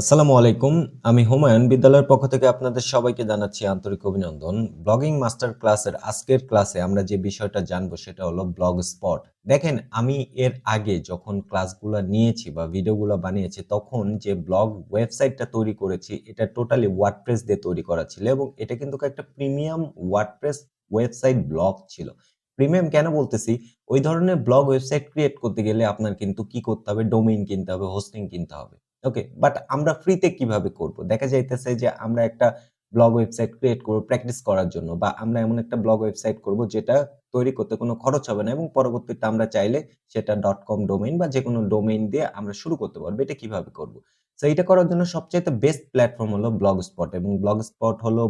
আসসালামু আলাইকুম। আমি হুমায়ুন বিদ্যালয়ের পক্ষ থেকে আপনাদের সবাইকে জানাচ্ছি আন্তরিক অভিনন্দন। ব্লগিং মাস্টার ক্লাসের আজকের ক্লাসে আমরা যে বিষয়টা জানব সেটা হলো ব্লগ স্পট। দেখেন আমি এর আগে যখন ক্লাসগুলা নিয়েছি বা ভিডিওগুলা বানিয়েছি তখন যে ব্লগ ওয়েবসাইটটা তৈরি করেছি এটা টোটালি ওয়ার্ডপ্রেস দিয়ে তৈরি করা ছিল এবং এটা কিন্তু একটা প্রিমিয়াম ওয়ার্ডপ্রেস ওয়েবসাইট ব্লগ ছিল। প্রিমিয়াম কেন বলতেছি? ওই ধরনের ব্লগ ওয়েবসাইট ক্রিয়েট করতে গেলে আপনার কিন্তু কি করতে হবে? ডোমেইন কিনতে হবে, হোস্টিং কিনতে হবে। ওকে? বাট আমরা ফ্রিতে কীভাবে করব? দেখা যাইতেছে যে আমরা একটা ব্লগ ওয়েবসাইট ক্রিয়েট করব প্র্যাকটিস করার জন্য, বা আমরা এমন একটা ব্লগ ওয়েবসাইট করব যেটা তৈরি করতে কোনো খরচ হবে না এবং পরবর্তীতে আমরা চাইলে সেটা ডট কম ডোমেইন বা যে কোনো ডোমেইন দিয়ে আমরা শুরু করতে পারব। এটা কীভাবে করব? সো এটা করার জন্য সবচাইতে বেস্ট প্ল্যাটফর্ম হলো ব্লগ স্পট এবং ব্লগস্পট হলো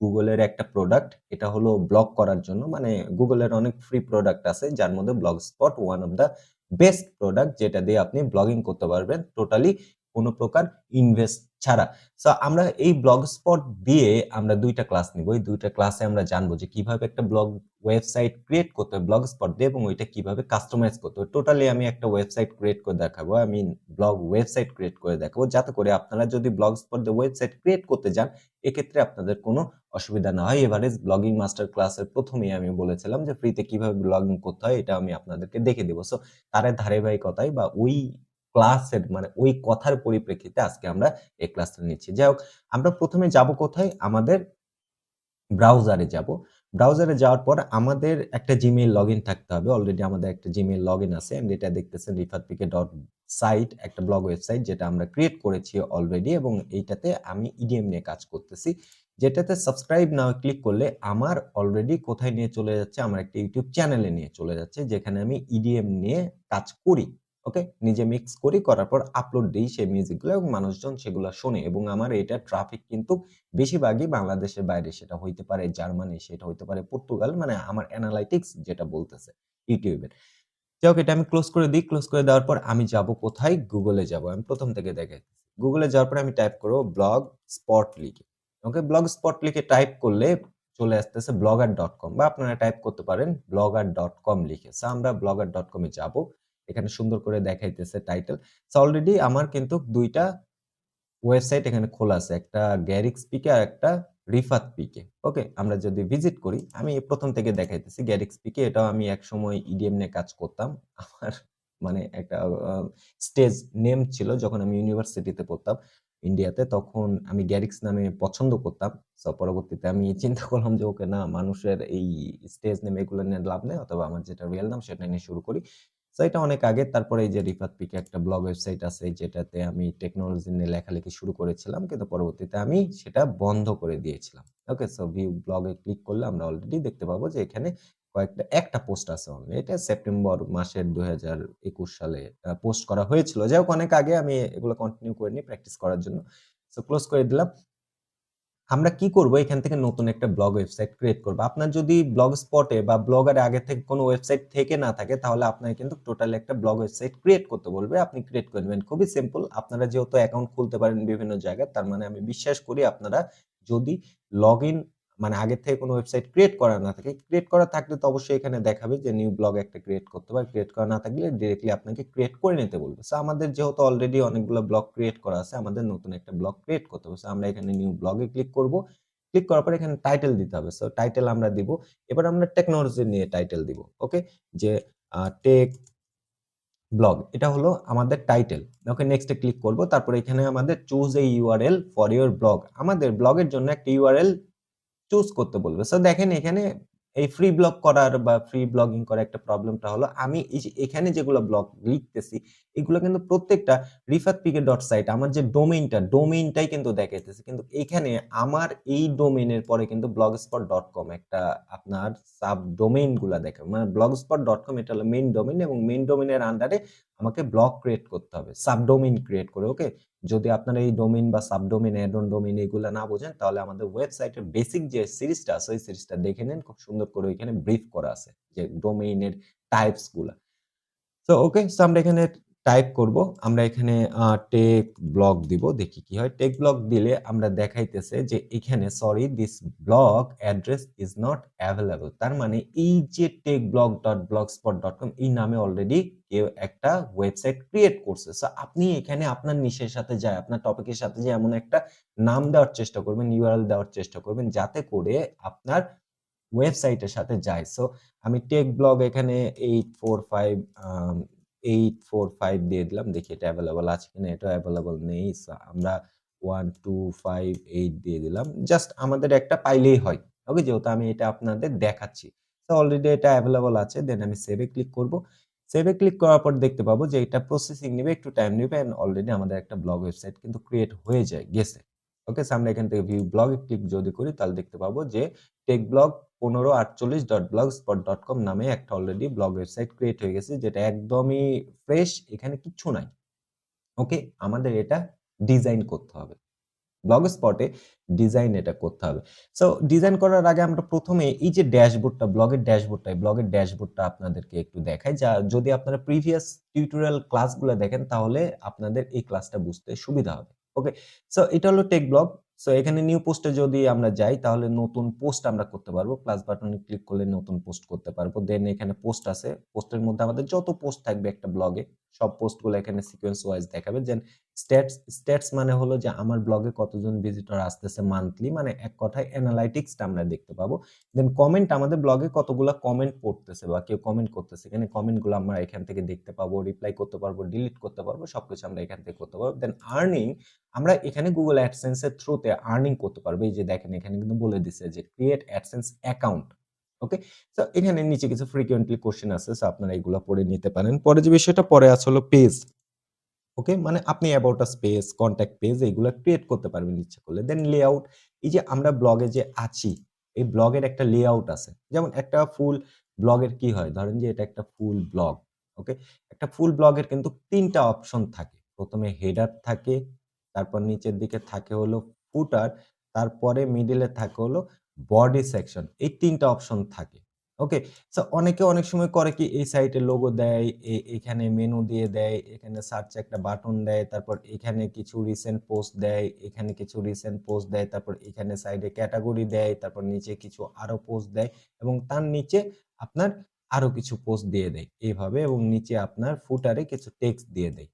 Google এর একটা প্রোডাক্ট। এটা হলো ব্লগ করার জন্য মানে গুগলের অনেক ফ্রি প্রোডাক্ট আছে, যার মধ্যে Blogspot one of the best product যেটা দিয়ে আপনি ব্লগিং করতে পারবেন টোটালি কোনো প্রকার ইনভেস্ট ছাড়া। সো আমরা এই ব্লগ স্পট দিয়ে আমরা দুইটা ক্লাস নিবো। এই দুইটা ক্লাসে আমরা জানব যে কীভাবে একটা ব্লগ ওয়েবসাইট ক্রিয়েট করতে হয় ব্লগ স্পট দিয়ে এবং ওইটা কীভাবে কাস্টমাইজ করতে হয়। টোটালি আমি একটা ওয়েবসাইট ক্রিয়েট করে দেখাবো। I mean blog website create করে দেখাবো। যাতে করে আপনারা যদি ব্লগ স্পট দিয়ে ওয়েবসাইট ক্রিয়েট করতে যান, এক্ষেত্রে আপনাদের কোনো অসুবিধা না হয়। এভারেজ ব্লগিং মাস্টার ক্লাসের প্রথমেই আমি বলেছিলাম যে ফ্রিতে কীভাবে ব্লগিং করতে হয় এটা আমি আপনাদেরকে দেখে দেবো সো তার ধারাবাহিকতায় বা ওই ক্লাসের মানে ওই কথার পরিপ্রেক্ষিতে আজকে আমরা এই ক্লাসটা নিচ্ছি। যাই হোক, আমরা ১ম এ যাব কোথায়? আমাদের ব্রাউজারে যাব। ব্রাউজারে যাওয়ার পর আমাদের একটা Gmail লগইন থাকতে হবে। অলরেডি আমাদের একটা Gmail লগইন আছে এন্ড এটা দেখতেছেন rifatpk.site একটা ব্লগ ওয়েবসাইট যেটা আমরা ক্রিয়েট করেছি অলরেডি এবং এইটাতে আমি ইডিএম নিয়ে কাজ করতেছি। যেটাতে সাবস্ক্রাইব নাও ক্লিক করলে আমার অলরেডি কোথায় নিয়ে চলে যাচ্ছে? আমার একটা ইউটিউব চ্যানেলে নিয়ে চলে যাচ্ছে, যেখানে আমি ইডিএম নিয়ে কাজ করি। ওকে? নিজে মিক্স করি, করার পর আপলোড দেই সেই মিউজিকগুলো এবং মানুষজন সেগুলা শোনে এবং আমার এটার ট্রাফিক কিন্তু বেশিরভাগই বাংলাদেশের বাইরে। সেটা হইতে পারে জার্মানি, সেটা হইতে পারে পর্তুগাল মানে আমার অ্যানালাইটিক্স যেটা বলতেছে ইউটিউবের। যাই হোক এটা আমি ক্লোজ করে দিই। ক্লোজ করে দেওয়ার পর আমি যাব কোথায়? এ যাব। আমি ১ম থেকে। Google এ যাওয়ার পরে আমি টাইপ করব ব্লগ স্পট লিখে। ওকে? ব্লগ স্পট লিখে টাইপ করলে চলে আসতেছে ব্লগার ডট কম বা আপনারা টাইপ করতে পারেন ব্লগার ডট কম লিখে। আমরা blogger.com এ যাব। এখানে সুন্দর করে দেখাইতেছে টাইটেল। সো অলরেডি আমার কিন্তু দুইটা ওয়েবসাইট এখানে খোলা আছে। একটা গ্যারিক্স পিকে আর একটা রিফাত পিকে। ওকে? আমরা যদি ভিজিট করি, আমি প্রথম থেকে দেখাইতেছি গ্যারিক্স পিকে এটাও আমি একসময় ইডিএম নিয়ে কাজ করতাম। আমার মানে একটা স্টেজ নেম ছিল যখন আমি ইউনিভার্সিটিতে পড়তাম ইন্ডিয়াতে তখন আমি গ্যারিক্স নামে পছন্দ করতাম। সো পরবর্তীতে আমি চিন্তা করলাম যে ওকে না মানুষের এই স্টেজ নেম এগুলো নিয়ে লাভ নেই অথবা আমার যেটা রিয়েল নাম সেটা নিয়ে শুরু করি। সো এটা অনেক আগে তারপরে এই যে রিফাত পিকে একটা ব্লগ ওয়েবসাইট আছে, যেটাতে আমি টেকনোলজি নিয়ে লেখালেখি শুরু করেছিলাম। কিন্তু পরবর্তীতে আমি সেটা বন্ধ করে দিয়েছিলাম। ওকে? সো ভিউ ব্লগে ক্লিক করলে আমরা অলরেডি দেখতে পাবো যে এখানে কয়েকটা, একটা পোস্ট আছে অনলি। এটা সেপ্টেম্বর মাসের ২০২১ সালে পোস্ট করা হয়েছিল। যাই হোক, অনেক আগে আমি এগুলো কন্টিনিউ করিনি প্র্যাকটিস করার জন্য। সো ক্লোজ করে দিলাম। আমরা কি করব? এখান থেকে নতুন একটা ব্লগ ওয়েবসাইট ক্রিয়েট করব। আপনার যদি ব্লগ স্পটে বা ব্লগারে আগে থেকে কোনো ওয়েবসাইট থেকে না থাকে, তাহলে আপনাকে কিন্তু টোটাল একটা ব্লগ ওয়েবসাইট ক্রিয়েট করতে বলবে। আপনি ক্রিয়েট করে নেবেন খুবই সিম্পল। আপনারা যেহেতু অ্যাকাউন্ট খুলতে পারেন বিভিন্ন জায়গায়, তার মানে আমি বিশ্বাস করি আপনারা যদি লগইন মানে আগে থেকে কোনো ওয়েবসাইট ক্রিয়েট করা না থাকে, ক্রিয়েট করা থাকলে তো অবশ্যই এখানে দেখাবে যে নিউ ব্লগ একটা ক্রিয়েট করতে হবে। ক্রিয়েট করা না থাকলে ডিরেক্টলি আপনাকে ক্রিয়েট করে নিতে বলবে। সো আমাদের যেহেতু অলরেডি অনেকগুলো ব্লগ ক্রিয়েট করা আছে, আমাদের নতুন একটা ব্লগ ক্রিয়েট করতে হবে। সো আমরা এখানে নিউ ব্লগে ক্লিক করব। ক্লিক করার পর এখানে টাইটেল দিতে হবে। সো টাইটেল আমরা দিব। এবার আমরা টেকনোলজি নিয়ে টাইটেল দিব। ওকে? যে টেক ব্লগ এটা হলো আমাদের টাইটেল। ওকে নেক্সট ক্লিক করব। তারপরে এখানে আমাদের choose a URL for your blog. আমাদের ব্লগের জন্য একটা ইউআরএল চুজ করতে বলবে। সো দেখেন এখানে এই ফ্রি ব্লগ করার বা ফ্রি ব্লগিং করার একটা প্রবলেমটা হলো আমি এখানে যেগুলো ব্লগ লিখতেছি এগুলো কিন্তু প্রত্যেকটা রিফাত পিকে ডট সাইট আমার যে ডোমেইনটা, ডোমেইনটাই কিন্তু দেখাইতেছে। কিন্তু এখানে আমার এই ডোমেইনের পরে কিন্তু ব্লগ স্পট ডট কম একটা আপনার সাব ডোমেইনগুলা দেখাবে। মানে কম এটা হলো মেইন ডোমেইন এবং মেইন ডোমেইনের আন্ডারে আমাকে ব্লগ ক্রিয়েট করতে হবে। সাবডোমেইন ক্রিয়েট করে ওকে? যদি আপনারা এই ডোমিন বা সাবডোমিন অ্যাডন ডোমিন এগুলা না বোঝেন, তাহলে আমাদের ওয়েবসাইটের বেসিক যে সিরিজটা আছে, ওই সিরিজটা দেখে নিন। খুব সুন্দর করে ওইখানে ব্রিফ করা আছে যে ডোমেইনের টাইপসগুলো সো ওকে সো আমরা এখানে টাইপ করব। আমরা এখানে টেক ব্লগ দিব, দেখি কি হয়। টেক ব্লগ দিলে আমরা দেখাইতেছে যে এখানে sorry this blog address is not available তার মানে এই যে tech blog dot Blogspot dot com এই নামে অলরেডি কেউ একটা ওয়েবসাইট ক্রিয়েট করছে। সো আপনি এখানে আপনার নিশের সাথে যায়, আপনার টপিকের সাথে যে এমন একটা নাম দেওয়ার চেষ্টা করবেন ইউআরএল দেওয়ার চেষ্টা করবেন, যাতে করে আপনার ওয়েবসাইটের সাথে যায়। সো আমি টেক ব্লগ এখানে eight four five eight four five দিয়ে দিলাম। দেখি এটা অ্যাভেলেবল আছে কিনা। এটা অ্যাভেলেবল নেই। আমরা ওয়ান টু ফাইভ এইট দিয়ে দিলাম। জাস্ট আমাদের একটা পাইলেই হয়। ওকে যেহেতু আমি এটা আপনাদের দেখাচ্ছি। তো অলরেডি এটা অ্যাভেলেবল আছে। দেন আমি সেভে ক্লিক করব। সেভে ক্লিক করার পর দেখতে পাবো যে এটা প্রসেসিং নেবে, একটু টাইম নেবে। অ্যান্ড অলরেডি আমাদের একটা ব্লগ ওয়েবসাইট কিন্তু ক্রিয়েট হয়ে যায়, গেছে। ওকে আমরা এখান থেকে ভিউ ব্লগে ক্লিক যদি করি, তাহলে দেখতে পাবো যে টেক ব্লগ পনেরো আটচল্লিশ dot blog spot dot com নামে একটা অলরেডি ব্লগ ওয়েবসাইট ক্রিয়েট হয়ে গেছে, যেটা একদমই ফ্রেশ এখানে কিচ্ছু নাই। ওকে আমাদের এটা ডিজাইন করতে হবে। ব্লগ স্পটে ডিজাইন এটা করতে হবে। সো ডিজাইন করার আগে আমরা প্রথমে এই যে ড্যাশবোর্ডটা ব্লগের ড্যাশবোর্ডটা ব্লগের ড্যাশবোর্ডটা আপনাদেরকে একটু দেখাই। যা, যদি আপনারা প্রিভিয়াস টিউটোরিয়াল ক্লাসগুলো দেখেন, তাহলে আপনাদের এই ক্লাসটা বুঝতে সুবিধা হবে। ওকে সো এটা হলো টেক ব্লগ সো এখানে নিউ পোস্টে যদি আমরা যাই, তাহলে নতুন পোস্ট আমরা করতে পারব। প্লাস বাটনে ক্লিক করলে নতুন পোস্ট করতে পারব। দেন এখানে পোস্ট আছে। পোস্টের মধ্যে আমাদের যত পোস্ট থাকবে একটা ব্লগে সব পোস্টগুলো এখানে সিকোয়েন্স ওয়াইজ দেখাবে। যেন স্ট্যাটস স্ট্যাটস মানে হলো যে আমার ব্লগে কতজন ভিজিটর আসতেছে মান্থলি মানে এক কথায় অ্যানালাইটিক্সটা আমরা দেখতে পাবো। দেন কমেন্ট আমাদের ব্লগে কতগুলো কমেন্ট পড়তেছে বা কেউ কমেন্ট করতেছে। এখানে কমেন্টগুলো আমরা এখান থেকে দেখতে পাবো রিপ্লাই করতে পারব ডিলিট করতে পারব, সবকিছু আমরা এখান থেকে করতে পারব। দেন আর্নিং আমরা এখানে গুগল অ্যাডসেন্সের থ্রুতে আর্নিং করতে পারব। এই যে দেখেন, এখানে কিন্তু বলে দিছে যে ক্রিয়েট অ্যাডসেন্স অ্যাকাউন্ট ওকে তো এখানে নিচে কিছু ফ্রিকুয়েন্টলি কোশ্চেন আছে সো আপনারা এগুলো পড়ে নিতে পারেন। পরে যে বিষয়টা, পরে আছে হলো পেজ ওকে মানে আপনি about a space contact page এগুলো ক্রিয়েট করতে পারবেন ইচ্ছা করলে। দেন লেআউট এই যে আমরা ব্লগে যে আছি, এই ব্লগের একটা লেআউট আছে। যেমন একটা ফুল ব্লগের কি হয়? ধরেন যে এটা একটা ফুল ব্লগ ওকে একটা ফুল ব্লগের কিন্তু তিনটা অপশন থাকে। প্রথমে হেডার থাকে, তারপর নিচের দিকে থাকে হলো ফুটার তারপরে মিডিলে থাকে হলো বডি সেকশন এই তিনটা অপশন থাকে ওকে সো অনেকে অনেক সময় করে কি এই সাইটে লোগো দেয় এখানে মেনু দিয়ে দেয়, এখানে সার্চ একটা বাটন দেয়, তারপর এখানে কিছু রিসেন্ট পোস্ট দেয়, এখানে কিছু রিসেন্ট পোস্ট দেয়, তারপর এখানে সাইডে ক্যাটাগরি দেয়, তারপর নিচে কিছু আরও পোস্ট দেয় এবং তার নিচে আপনার আরও কিছু পোস্ট দিয়ে দেয়, এইভাবে এবং নিচে আপনার ফুটারে কিছু টেক্সট দিয়ে দেয়।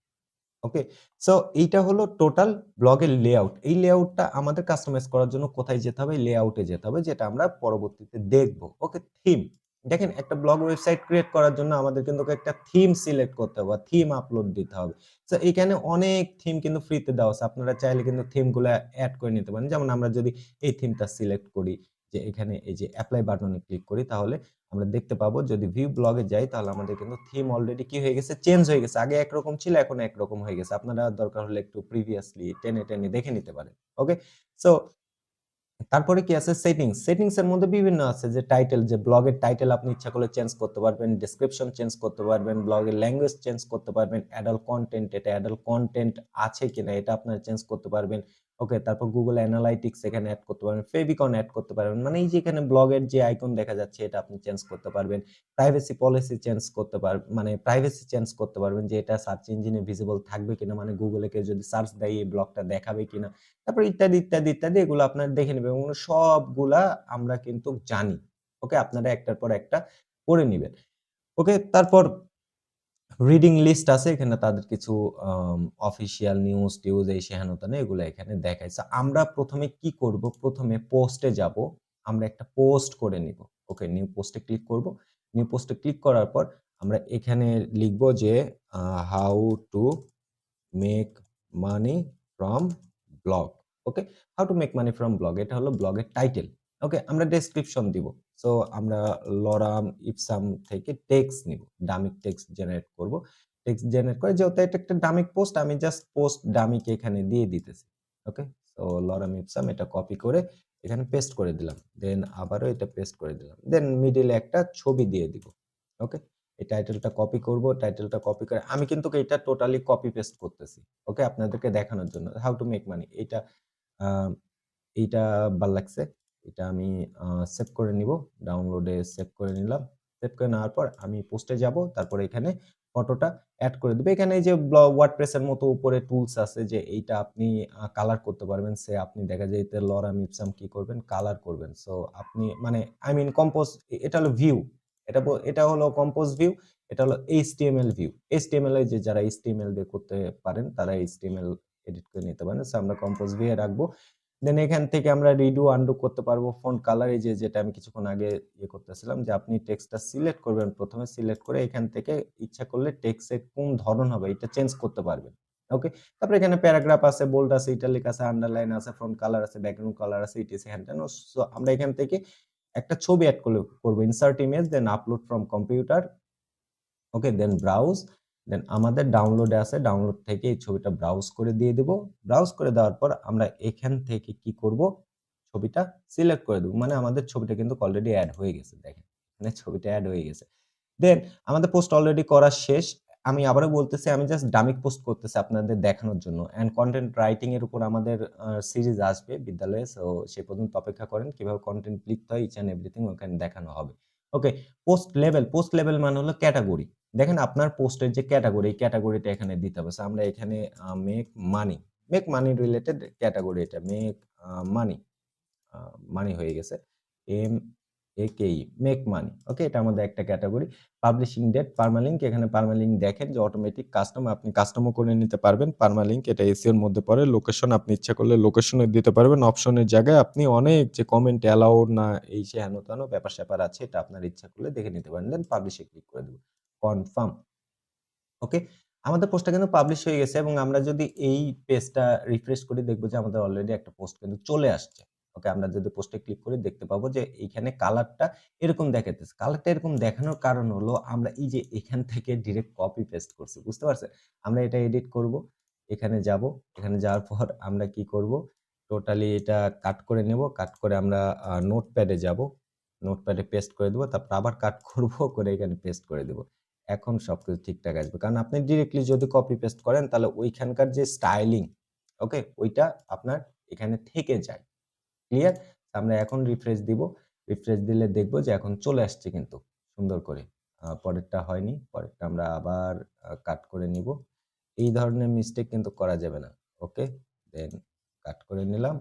ওকে সো এইটা হলো টোটাল ব্লগের লেআউট এই লেআউটটা আমাদের কাস্টমাইজ করার জন্য কোথায় যেতে হবে? লেআউটে যেতে হবে, যেটা আমরা পরবর্তীতে দেখব। ওকে থিম দেখেন, একটা ব্লগ ওয়েবসাইট ক্রিয়েট করার জন্য আমাদের কিন্তু একটা থিম সিলেক্ট করতে হবে থিম আপলোড দিতে হবে। সো এখানে অনেক থিম কিন্তু ফ্রিতে দেওয়া আছে। আপনারা চাইলে কিন্তু থিমগুলো অ্যাড করে নিতে পারেন। যেমন আমরা যদি এই থিমটা সিলেক্ট করি, যে এখানে এই যে অ্যাপ্লাই বাটনে ক্লিক করি, তাহলে আমরা দেখতে পাবো। যদি ভিউ ব্লগে যাই, তাহলে আমাদের কিন্তু থিম অলরেডি কি হয়ে গেছে? চেঞ্জ হয়ে গেছে। আগে একরকম ছিল, এখন একরকম হয়ে গেছে। আপনারা দরকার হলে একটু প্রিভিয়াসলি টেনে টেনে দেখে নিতে পারেন। ওকে সো তারপরে কি আছে? সেটিংস সেটিংস এর মধ্যে বিভিন্ন আছে। যে টাইটেল যে ব্লগের টাইটেল আপনি ইচ্ছা করলে চেঞ্জ করতে পারবেন। ডেসক্রিপশন চেঞ্জ করতে পারবেন। ব্লগের ল্যাঙ্গুয়েজ চেঞ্জ করতে পারবেন। অ্যাডাল্ট কন্টেন্ট এটা অ্যাডাল্ট কন্টেন্ট আছে কিনা, এটা আপনারা চেঞ্জ করতে পারবেন। ওকে, তারপর গুগল অ্যানালাইটিক্স এখানে অ্যাড করতে পারবেন ফেভিকন অ্যাড করতে পারবেন মানে এই যে এখানে ব্লগের যে আইকন দেখা যাচ্ছে, এটা আপনি চেঞ্জ করতে পারবেন প্রাইভেসি পলিসি চেঞ্জ করতে পারবেন মানে প্রাইভেসি চেঞ্জ করতে পারবেন যে এটা সার্চ ইঞ্জিনে ভিজিবল থাকবে কিনা মানে গুগলে কেউ যদি সার্চ দেয়, এই ব্লগটা দেখাবে কিনা, তারপর ইত্যাদি ইত্যাদি ইত্যাদি, এগুলো আপনার দেখে নেবেন এবং সবগুলা আমরা কিন্তু জানি, ওকে, আপনারা একটার পর একটা করে নেবেন, ওকে, তারপর রিডিং লিস্ট আছে, এখানে তাদের কিছু অফিসিয়াল নিউজ টিউজ এই সেহানতা নেই এগুলো এখানে দেখাইছে আমরা প্রথমে কি করব? প্রথমে পোস্টে যাব, আমরা একটা পোস্ট করে নিব। ওকে নিউ পোস্টে ক্লিক করব। নিউ পোস্টে ক্লিক করার পর আমরা এখানে লিখব যে how to make money from blog okay how to make money from blog এটা হলো ব্লগের টাইটেল ওকে আমরা ডেসক্রিপশন দিব। সো আমরা লরাম, ইপসাম থেকে টেক্সট নিব, ডামিক টেক্সট জেনারেট করব। টেক্সট জেনারেট করে যেহেতু এটা একটা ডামিক পোস্ট, আমি জাস্ট পোস্ট ডামিক এখানে দিয়ে দিতেছি, ওকে? সো লরাম, ইপসাম এটা কপি করে এখানে পেস্ট করে দিলাম, দেন আবারও এটা পেস্ট করে দিলাম, দেন মিডিলে একটা ছবি দিয়ে দিব, ওকে? এই টাইটেলটা কপি করব, টাইটেলটা কপি করে, আমি কিন্তু এটা টোটালি কপি পেস্ট করতেছি, ওকে? আপনাদেরকে দেখানোর জন্য, হাউ টু মেক মানি এটা এইটা ভালো লাগছে। এটা আমি সেভ করে নিব ডাউনলোডে সেভ করে নিলাম সেভ করে নেওয়ার পর আমি পোস্টে যাব, তারপর এখানে ফটোটা অ্যাড করে দেবে। এখানে যে ব্লগ ওয়ার্ডপ্রেসের মতো উপরে টুলস আছে যে এইটা আপনি কালার করতে পারবেন, সে আপনি দেখা যায় এতে লরাম ইপসাম কি করবেন কালার করবেন। সো আপনি মানে আই মিন কম্পোজ এটা হলো ভিউ এটা এটা হলো কম্পোজ ভিউ এটা হলো এইচটিএমএল ভিউ এইচটিএমএল যে যারা এইচটিএমএল দিয়ে করতে পারেন, তারা এইচটিএমএল এডিট করে নিতে পারেন। সো আমরা কম্পোজ ভিউ রাখব। দেন এখান থেকে আমরা রিডু আনডু করতে পারব ফন্ট কালার এই যে, যেটা আমি কিছুক্ষণ আগে ইয়ে করতেছিলাম যে, আপনি টেক্সটটা সিলেক্ট করবেন প্রথমে সিলেক্ট করে এখান থেকে ইচ্ছা করলে টেক্সটের কোন ধরন হবে এটা চেঞ্জ করতে পারবেন। ওকে তারপরে এখানে প্যারাগ্রাফ আছে বোল্ড আছে ইটালিক আছে আন্ডারলাইন আছে ফ্রন্ট কালার আছে ব্যাকগ্রাউন্ড কালার আছে ইটিসি হ্যান্ড সো আমরা এখান থেকে একটা ছবি অ্যাড করলে করব insert image then upload from computer okay then browse then আমাদের ডাউনলোডে আছে ডাউনলোড থেকে এই ছবিটা ব্রাউজ করে দিয়ে দেব। ব্রাউজ করে দেওয়ার পর আমরা এখান থেকে কি করব? ছবিটা সিলেক্ট করে দেবো। মানে আমাদের ছবিটা কিন্তু অলরেডি অ্যাড হয়ে গেছে, দেখেন। মানে ছবিটা অ্যাড হয়ে গেছে। দেন আমাদের পোস্ট অলরেডি করা শেষ। আমি আবারও বলতেছি, আমি জাস্ট ডামিক পোস্ট করতেছি আপনাদের দেখানোর জন্য। অ্যান্ড কন্টেন্ট রাইটিং এর উপর আমাদের সিরিজ আসবে বিদ্যালয়ে। সো সে পর্যন্ত অপেক্ষা করেন, কীভাবে কন্টেন্ট লিখতে হয় ইচ অ্যান্ড এভরিথিং ওখানে দেখানো হবে। Okay post level post level মানে হলো ক্যাটাগরি দেখেন আপনার পোস্টের যে ক্যাটাগরি ক্যাটাগরিটা এখানে দিতে হবে। আমরা এখানে make money make money related category এটা মেক মানি মানি হয়ে গেছে। M A K make money ওকে এটা আমাদের একটা ক্যাটাগরি। পাবলিশিং ডেট পারমালিঙ্ক এখানে পারমালিঙ্ক দেখেন যে অটোমেটিক কাস্টম আপনি কাস্টমও করে নিতে পারবেন। পারমালিঙ্ক এটা এসিও এর মধ্যে পড়ে লোকেশন আপনি ইচ্ছা করলে লোকেশনে দিতে পারবেন। অপশনের জায়গায় আপনি অনেক যে কমেন্ট অ্যালাউড না, এই সে হেন তেন ব্যাপার স্যাপার আছে, এটা আপনার ইচ্ছা করলে দেখে নিতে পারেন। দেন পাবলিশে ক্লিক করে দেবো। কনফার্ম। ওকে? আমাদের পোস্টটা কিন্তু পাবলিশ হয়ে গেছে এবং আমরা যদি এই পেজটা রিফ্রেশ করি দেখব যে আমাদের অলরেডি একটা পোস্ট কিন্তু চলে আসছে। ওকে? আমরা যদি পোস্টে ক্লিক করি দেখতে পাবো যে এইখানে কালারটা এরকম দেখাতেছে কালারটা এরকম দেখানোর কারণ হলো আমরা এই যে এখান থেকে ডিরেক্ট কপি পেস্ট করছি, বুঝতে পারছেন? আমরা এটা এডিট করব, এখানে যাব, এখানে যাওয়ার পর আমরা কি করব? টোটালি এটা কাট করে নেব কাট করে আমরা নোটপ্যাডে যাব নোটপ্যাডে পেস্ট করে দেবো, তারপর আবার কাট করব, করে এখানে পেস্ট করে দেবো। এখন সব কিছু ঠিকঠাক আসবে। কারণ আপনি ডিরেক্টলি যদি কপি পেস্ট করেন, তাহলে ওইখানকার যে স্টাইলিং ওকে ওইটা আপনার এখানে থেকে যায়। ক্লিয়ার আমরা এখন রিফ্রেশ দিব। রিফ্রেশ দিলে দেখব যে এখন চলে আসছে কিন্তু, সুন্দর করে। পরেরটা হয়নি, পরেরটা আমরা আবার কাট করে নিব। এই ধরনের মিস্টেক কিন্তু করা যাবে না ওকে দেন কাট করে নিলাম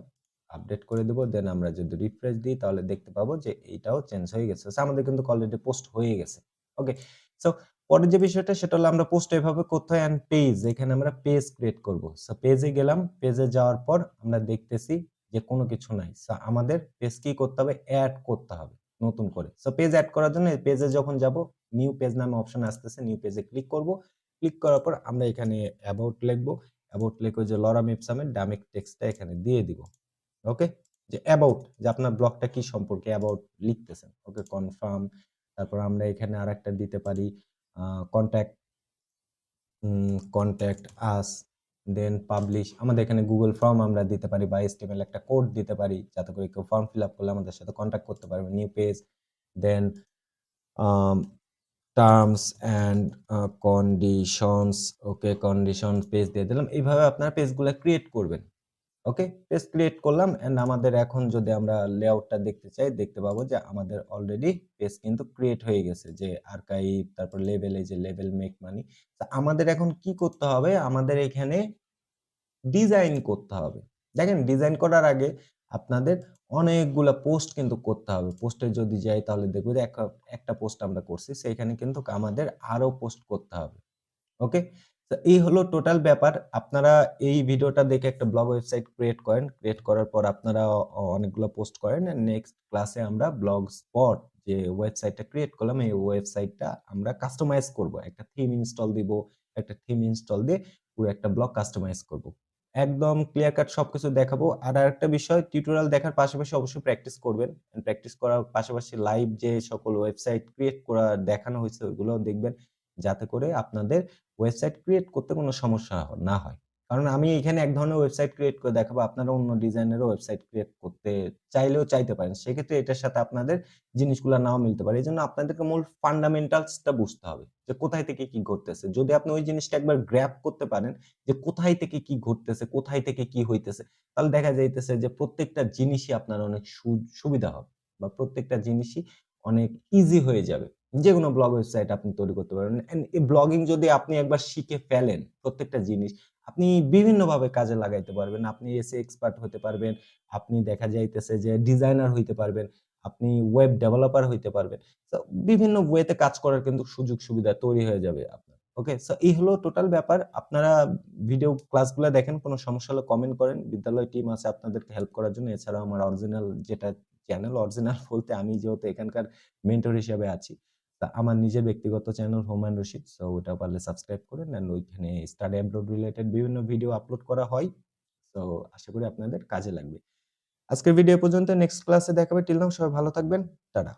আপডেট করে দেবো। দেন আমরা যদি রিফ্রেশ দিই, তাহলে দেখতে পাবো যে এইটাও চেঞ্জ হয়ে গেছে। আমাদের কিন্তু অলরেডি পোস্ট হয়ে গেছে ওকে সো পরের যে বিষয়টা, সেটা হলো আমরা পোস্ট এভাবে করতে হয় অ্যান্ড পেজ এখানে আমরা পেজ ক্রিয়েট করব। সো পেজে গেলাম পেজে যাওয়ার পর আমরা দেখতেছি যে কোনো কিছু নাই। সো আমাদের পেজ কি করতে হবে? অ্যাড করতে হবে, নতুন করে। সো পেজ অ্যাড করার জন্য পেজে যখন যাব নিউ পেজ নামে অপশন আসতেছে নিউ পেজে ক্লিক করব। ক্লিক করার পর আমরা এখানে অ্যাবাউট লিখব। অ্যাবাউট লিখে যে লরাম ইপসামের ডামিক টেক্সটটা এখানে দিয়ে দিব। ওকে যে অ্যাবাউট যে আপনার ব্লগটা কি সম্পর্কে অ্যাবাউট লিখতেছেন। ওকে কনফার্ম তারপর আমরা এখানে আর একটা দিতে পারি। Contact contact us then publish আমাদের এখানে গুগল ফর্ম আমরা দিতে পারি বা এসটিএমএল একটা কোড দিতে পারি, যাতে করে কেউ ফর্ম ফিল আপ করলে আমাদের সাথে কন্ট্যাক্ট করতে পারবে। New page then terms and conditions okay condition page দিয়ে দিলাম। এইভাবে আপনার পেজগুলো ক্রিয়েট করবেন। ওকে? পেজ ক্রিয়েট করলাম এন্ড আমাদের এখন যদি আমরা লেআউটটা দেখতে চাই, দেখতে পাবো যে আমাদের অলরেডি পেজ কিন্তু ক্রিয়েট হয়ে গেছে, যে আর্কাইভ তারপর লেভেলে যে লেভেল মেক মানি তা আমাদের এখন কি করতে হবে? আমাদের এখানে ডিজাইন করতে হবে। দেখেন ডিজাইন করার আগে আপনাদের অনেকগুলা পোস্ট কিন্তু করতে হবে। পোস্টে যদি যাই তাহলে দেখব যে একটা একটা পোস্ট আমরা করছি, সেইখানে কিন্তু আমাদের আরও পোস্ট করতে হবে। ওকে? তো এই হলো টোটাল ব্যাপার। আপনারা এই ভিডিওটা দেখে একটা ব্লগ ওয়েবসাইট ক্রিয়েট করেন। ক্রিয়েট করার পর আপনারা অনেকগুলো পোস্ট করেন। নেক্সট ক্লাসে আমরা ব্লগ স্পট যে ওয়েবসাইটটা ক্রিয়েট করলাম, এই ওয়েবসাইটটা আমরা কাস্টমাইজ করব। একটা থিম ইনস্টল দিব, একটা থিম ইনস্টল দিয়ে পুরো একটা ব্লগ কাস্টমাইজ করব। একদম ক্লিয়ার কাট সবকিছু দেখাবো। আর আরেকটা বিষয় টিউটোরিয়াল দেখার পাশাপাশি অবশ্যই প্র্যাকটিস করবেন। প্র্যাকটিস করার পাশাপাশি লাইভ যে সকল ওয়েবসাইট ক্রিয়েট করা, দেখানো হয়েছে ওইগুলো দেখবেন। যাতে করে আপনাদের ওয়েবসাইট ক্রিয়েট করতে কোনো সমস্যা না হয় কারণ আমি এখানে এক ধরনের ওয়েবসাইট ক্রিয়েট করে দেখাবো, আপনারা অন্য ডিজাইনেরও ওয়েবসাইট ক্রিয়েট করতে চাইলেও চাইতে পারেন। সেক্ষেত্রে এটার সাথে আপনাদের জিনিসগুলো নাও মিলতে পারে। এই জন্য আপনাদেরকে মূল ফান্ডামেন্টালসটা বুঝতে হবে যে কোথায় থেকে কি ঘটতেছে। যদি আপনি ওই জিনিসটা একবার গ্র্যাপ করতে পারেন যে কোথায় থেকে কি ঘটতেছে, কোথায় থেকে কি হইতেছে, তাহলে দেখা যাইতেছে যে প্রত্যেকটা জিনিসই আপনার অনেক সুবিধা হবে বা প্রত্যেকটা জিনিসই অনেক ইজি হয়ে যাবে। যেকোনো ব্লগ ওয়েবসাইট আপনি তৈরি করতে পারবেন। অ্যান্ড এই ব্লগিং যদি আপনি একবার শিখে ফেলেন, প্রত্যেকটা জিনিস আপনি বিভিন্নভাবে কাজে লাগাইতে পারবেন। আপনি এসে এক্সপার্ট হতে পারবেন। আপনি দেখা যাইতেছে যে ডিজাইনার হইতে পারবেন। আপনি ওয়েব ডেভেলপার হইতে পারবেন। সো বিভিন্ন ওয়েতে কাজ করার কিন্তু সুযোগ সুবিধা তৈরি হয়ে যাবে আপনার। ওকে? সো এই হলো টোটাল ব্যাপার। আপনারা ভিডিও ক্লাসগুলো দেখেন, কোনো সমস্যা হলে কমেন্ট করেন। বিদ্যালয় টিম আছে আপনাদেরকে হেল্প করার জন্য। এছাড়াও আমার অরিজিনাল যেটা চ্যানেল, অরিজিনাল বলতে আমি যেহেতু এখানকার মেন্টর হিসেবে আছি। তা আমার নিজের ব্যক্তিগত চ্যানেল হোমেন রশিদ। সো ওটা পারলে সাবস্ক্রাইব করেন। অ্যান্ড ওইখানে স্টাডি অ্যাব্রোড রিলেটেড বিভিন্ন ভিডিও আপলোড করা হয়। তো আশা করি আপনাদের কাজে লাগবে। আজকের ভিডিও পর্যন্ত। নেক্সট ক্লাসে দেখাবে টিল নাও সবাই ভালো থাকবেন। টাটা।